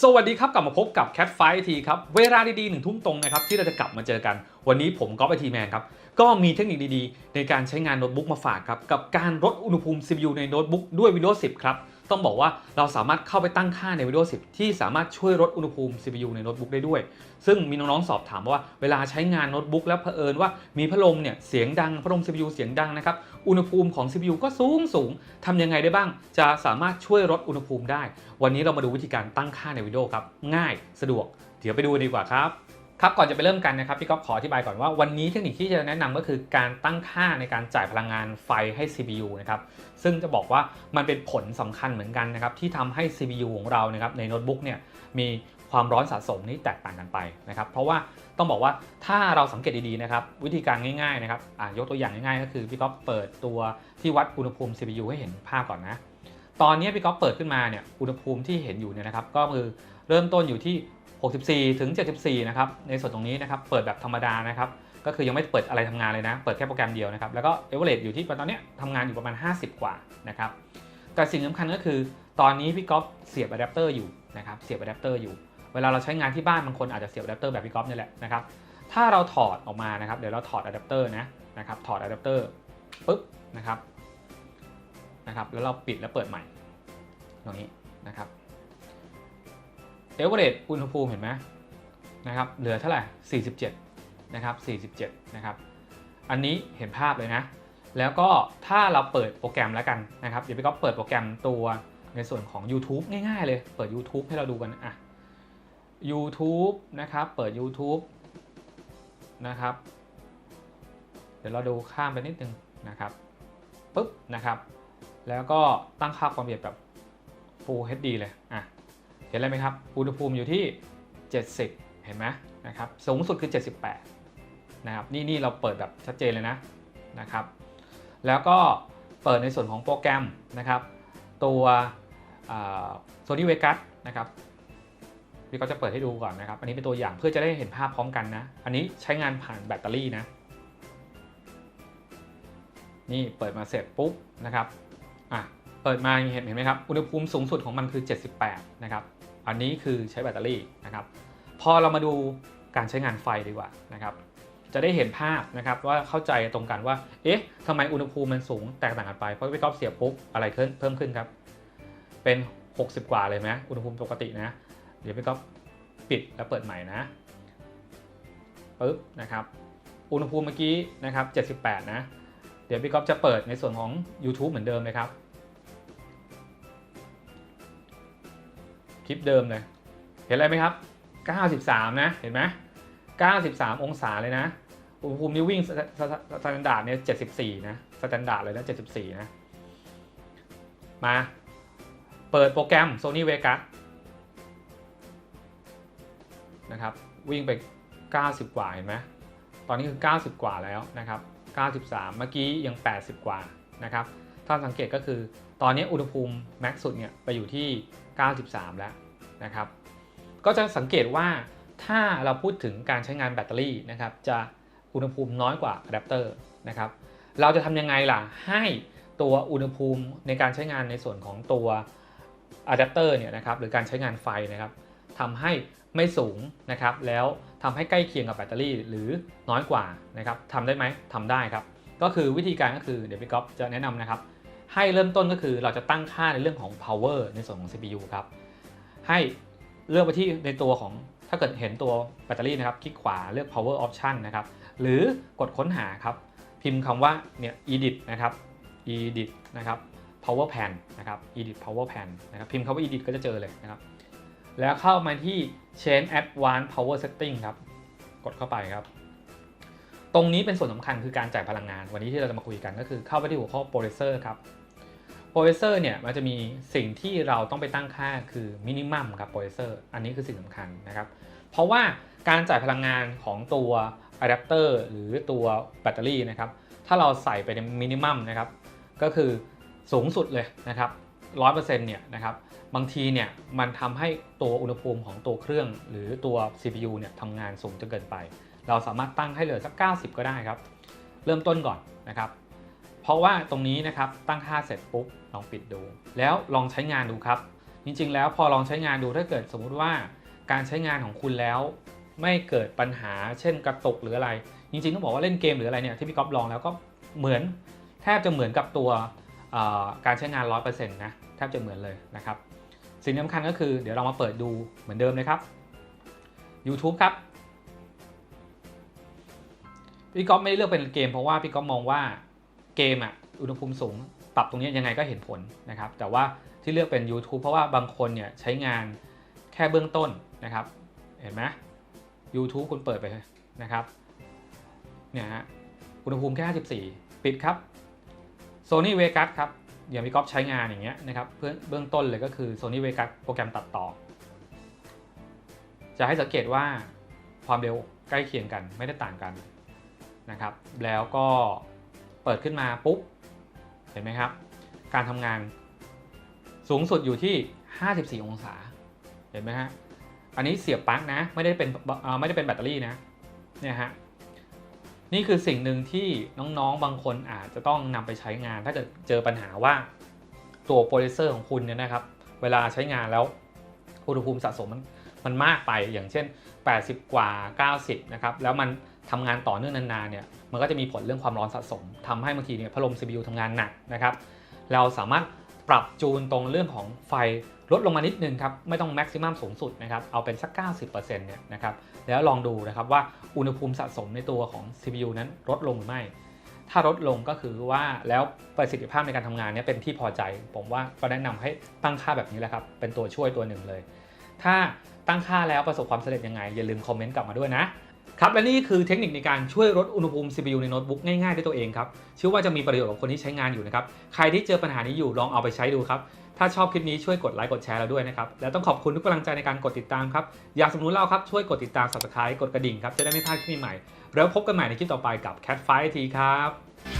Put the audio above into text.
สวัสดีครับ กลับมาพบกับ Cat f i ทีครับ เวลาดีๆหนึ่งทุ่มตรงนะครับ ที่เราจะกลับมาเจอกัน วันนี้ผมก๊อฟไอทีแมนครับ ก็มีเทคนิคดีๆ ในการใช้งานโน้ตบุ๊กมาฝากครับ กับการลดอุณหภูมิ CPU ในโน้ตบุ๊กด้วย Windows 10 ครับ ต้องบอกว่าเราสามารถเข้าไปตั้งค่าใน Windows 10 ที่สามารถช่วยลดอุณหภูมิ CPU ในโน้ตบุ๊กได้ด้วย ซึ่งมีน้องๆสอบถามว่าเวลาใช้งานโน้ตบุ๊กแล้วเผอิญว่ามีพัดลมเนี่ยเสียงดังพัดลม CPU เสียงดังนะครับอุณหภูมิของ CPU ก็สูงสูงทำยังไงได้บ้าง จะสามารถช่วยลดอุณหภูมิได้ วันนี้เรามาดูวิธีการตั้งค่าใน Windows ครับง่ายสะดวก เดี๋ยวไปดูดีกว่าครับ ครับก่อนจะไปเริ่มกันนะครับพี่ก๊อฟขออธิบายก่อนว่าวันนี้เทคนิคที่จะแนะนำก็คือการตั้งค่าในการจ่ายพลังงานไฟให้ CPU นะครับซึ่งจะบอกว่ามันเป็นผลสำคัญเหมือนกันนะครับที่ทำให้ CPU ของเรานะครับในโน้ตบุ๊กเนี่ยมีความร้อนสะสมนี่แตกต่างกันไปนะครับเพราะว่าต้องบอกว่าถ้าเราสังเกตดีๆนะครับวิธีการง่ายๆนะครับยกตัวอย่างง่ายๆ ก็คือพี่ก๊อฟเปิดตัวที่วัดอุณหภูมิ CPU ให้เห็นภาพก่อนนะตอนนี้พี่ก๊อฟเปิดขึ้นมาเนี่ยอุณหภูมิที่เห็นอยู่เนี่ยนะครับก็คือเริ่มต้นอยู่ที่ 64 ถึง 74 นะครับ ในส่วนตรงนี้นะครับ เปิดแบบธรรมดานะครับ ก็คือยังไม่เปิดอะไรทำงานเลยนะ เปิดแค่โปรแกรมเดียวนะครับ แล้วก็เอเวอเรอยู่ที่ตอนนี้ทำงานอยู่ประมาณ 50 กว่านะครับ แต่สิ่งสำคัญก็คือ ตอนนี้พี่ก๊อฟเสียบอะแดปเตอร์อยู่นะครับ เสียบอะแดปเตอร์อยู่ เวลาเราใช้งานที่บ้านบางคนอาจจะเสียบอะแดปเตอร์แบบพี่ก๊อฟนี่แหละนะครับ ถ้าเราถอดออกมานะครับ เดี๋ยวเราถอดอะแดปเตอร์นะนะครับ ถอดอะแดปเตอร์ปุ๊บนะครับ นะครับ แล้วเราปิดแล้วเปิดใหม่ตรงนี้นะครับ เอเวอเรอุณหภูมิเห็นไหมนะครับเหลือเท่าไหร่ 47 นะครับ 47 นะครับ อันนี้เห็นภาพเลยนะ แล้วก็ถ้าเราเปิดโปรแกรมแล้วกันนะครับ เดี๋ยวพี่ก็เปิดโปรแกรมตัวในส่วนของ YouTube ง่ายๆเลย เปิด YouTube ให้เราดูกันอะ YouTube นะครับ เปิด YouTube นะครับ เดี๋ยวเราดูข้ามไปนิดนึงนะครับปุ๊บนะครับ แล้วก็ตั้งค่าความละเอียดแบบ Full HD เลยอะ เห็นอะไรไหมครับ อุณหภูมิอยู่ที่ 70 เห็นไหมนะครับ สูงสุดคือ 78 นะครับ นี่นี่เราเปิดแบบชัดเจนเลยนะนะครับ แล้วก็เปิดในส่วนของโปรแกรมนะครับ ตัวโซนี่เวกัสนะครับพี่ก็จะเปิดให้ดูก่อนนะครับ อันนี้เป็นตัวอย่างเพื่อจะได้เห็นภาพพร้อมกันนะ อันนี้ใช้งานผ่านแบตเตอรี่นะ นี่เปิดมาเสร็จปุ๊บนะครับ อะ เปิดมาเห็นเห็นไหมครับ อุณหภูมิสูงสุดของมันคือ 78 นะครับ อันนี้คือใช้แบตเตอรี่นะครับ พอเรามาดูการใช้งานไฟดีกว่านะครับ จะได้เห็นภาพนะครับว่าเข้าใจตรงกันว่า เอ๊ะทำไมอุณหภูมิมันสูงแตกต่างกันไป เพราะพี่ก๊อฟเสียบปุ๊บอะไรเพิ่มเพิ่มขึ้นครับ เป็น 60 กว่าเลยไหมอุณหภูมิปกตินะ เดี๋ยวพี่ก๊อฟปิดแล้วเปิดใหม่นะปึ๊บนะครับอุณหภูมิเมื่อกี้นะครับ 78 นะ เดี๋ยวพี่ก๊อฟจะเปิดในส่วนของ YouTube เหมือนเดิมเลยครับ คลิปเดิมเลย เห็นอะไรไหมครับ 93 นะ เห็นไหม93 องศาเลยนะอุณหภูมินี้วิ่งสแตนดาร์ดเนี่ย74 นะสแตนดาร์ดเลยนะ 74 นะ มาเปิดโปรแกรม Sony Vegas นะครับ วิ่งไป 90 กว่าเห็นไหมตอนนี้คือ 90 กว่าแล้วนะครับ 93 เมื่อกี้ยัง 80 กว่านะครับ ถ้าสังเกตก็คือ ตอนนี้อุณหภูมิแม็กซ์สุดเนี่ยไปอยู่ที่ 93 แล้วนะครับ ก็จะสังเกตว่าถ้าเราพูดถึงการใช้งานแบตเตอรี่นะครับจะอุณหภูมิน้อยกว่าอะแดปเตอร์นะครับ เราจะทำยังไงล่ะ ให้ตัวอุณหภูมิในการใช้งานในส่วนของตัวอะแดปเตอร์เนี่ยนะครับหรือการใช้งานไฟนะครับทำให้ไม่สูงนะครับ แล้วทำให้ใกล้เคียงกับแบตเตอรี่หรือน้อยกว่านะครับทำได้ไหมทำได้ครับ ก็คือวิธีการก็คือเดี๋ยวพี่ก๊อฟจะแนะนำนะครับ ให้เริ่มต้นก็คือเราจะตั้งค่าในเรื่องของ power ในส่วนของ CPU ครับ ให้เลือกไปที่ในตัวของถ้าเกิดเห็นตัวแบตเตอรี่นะครับ คลิกขวาเลือก power option นะครับ หรือกดค้นหาครับ พิมพ์คำว่าเนี่ย edit นะครับ edit นะครับ power pan นะครับ edit power pan นะครับ พิมพ์คำว่า edit ก็จะเจอเลยนะครับ แล้วเข้ามาที่ change advanced power setting ครับ กดเข้าไปครับ ตรงนี้เป็นส่วนสำคัญคือการจ่ายพลังงาน วันนี้ที่เราจะมาคุยกันก็คือเข้าไปที่หัวข้อ processor ครับ processor เนี่ยมันจะมีสิ่งที่เราต้องไปตั้งค่าคือ minimum ครับ processor อันนี้คือสิ่งสำคัญนะครับ เพราะว่าการจ่ายพลังงานของตัวอะแดปเตอร์หรือตัวแบตเตอรี่นะครับ ถ้าเราใส่ไปใน minimum นะครับ ก็คือสูงสุดเลยนะครับ100%เนี่ยนะครับ บางทีเนี่ยมันทำให้ตัวอุณหภูมิของตัวเครื่อง หรือตัว CPU เนี่ยทำงานสูงจนเกินไป เราสามารถตั้งให้เหลือสัก 90 ก็ได้ครับ เริ่มต้นก่อนนะครับ เพราะว่าตรงนี้นะครับตั้งค่าเสร็จปุ๊บลองปิดดู แล้วลองใช้งานดูครับ จริงๆ แล้วพอลองใช้งานดูถ้าเกิดสมมุติว่าการใช้งานของคุณแล้ว ไม่เกิดปัญหาเช่นกระตุกหรืออะไร จริงๆต้องบอกว่าเล่นเกมหรืออะไรเนี่ยที่พี่ก๊อฟลองแล้วก็เหมือนแทบจะเหมือนกับตัวการใช้งาน 100%นะแทบจะเหมือนเลยนะครับ สิ่งสำคัญก็คือเดี๋ยวเรามาเปิดดูเหมือนเดิมเลยครับ YouTube ครับ พี่ก๊อฟไม่ได้เลือกเป็นเกมเพราะว่าพี่ก๊อฟมองว่าเกมอะอุณหภูมิสูง ปรับตรงนี้ยังไงก็เห็นผลนะครับ แต่ว่าที่เลือกเป็น YouTube เพราะว่าบางคนเนี่ยใช้งานแค่เบื้องต้นนะครับ เห็นไหม YouTube คุณเปิดไปนะครับเนี่ยฮะอุณหภูมิแค่ 54 ปิดครับ Sony Vegas ครับอย่างพี่ก๊อฟใช้งานอย่างเงี้ยนะครับเพื่อเบื้องต้นเลยก็คือ Sony Vegas โปรแกรมตัดต่อ จะให้สังเกตว่าความเร็วใกล้เคียงกันไม่ได้ต่างกัน นะครับ แล้วก็เปิดขึ้นมาปุ๊บ เห็นไหมครับ การทำงานสูงสุดอยู่ที่ 54 องศา เห็นไหมฮะ อันนี้เสียบปลั๊กนะ ไม่ได้เป็นไม่ได้เป็นแบตเตอรี่นะ เนี่ยฮะ นี่คือสิ่งหนึ่งที่น้องๆ บางคนอาจจะต้องนำไปใช้งาน ถ้าเกิดเจอปัญหาว่าตัวโปรดิเซอร์ของคุณเนี่ยนะครับ เวลาใช้งานแล้วอุณหภูมิสะสมมันมันมากไปอย่างเช่น 80 กว่า 90 นะครับ แล้วมัน ทำงานต่อเนื่องนานๆเนี่ยมันก็จะมีผลเรื่องความร้อนสะสมทำให้บางทีเนี่ยพัดลม CPU ทำงานหนักนะครับเราสามารถปรับจูนตรงเรื่องของไฟลดลงมานิดนึงครับไม่ต้องแม็กซิมัมสูงสุดนะครับเอาเป็นสัก 90%เนี่ยนะครับแล้วลองดูนะครับว่าอุณหภูมิสะสมในตัวของ CPU นั้นลดลงหรือไม่ ถ้าลดลงก็คือว่าแล้วประสิทธิภาพในการทำงานเนี่ยเป็นที่พอใจ ผมว่าก็แนะนำให้ตั้งค่าแบบนี้แหละครับเป็นตัวช่วยตัวหนึ่งเลย ถ้าตั้งค่าแล้วประสบความสำเร็จยังไงอย่าลืมคอมเมนต์กลับมาด้วยนะ ครับและนี่คือเทคนิคในการช่วยลดอุณหภูมิ CPU ในโน้ตบุ๊กง่ายๆด้วยตัวเองครับเชื่อว่าจะมีประโยชน์กับคนที่ใช้งานอยู่นะครับใครที่เจอปัญหานี้อยู่ลองเอาไปใช้ดูครับถ้าชอบคลิปนี้ช่วยกดไลค์กดแชร์เราด้วยนะครับแล้วต้องขอบคุณทุกกำลังใจในการกดติดตามครับอยากสนุนเราครับช่วยกดติดตาม subscribe กดกระดิ่งครับจะได้ไม่พลาดคลิปใหม่แล้วพบกันใหม่ในคลิปต่อไปกับ Cat Fight ทีครับ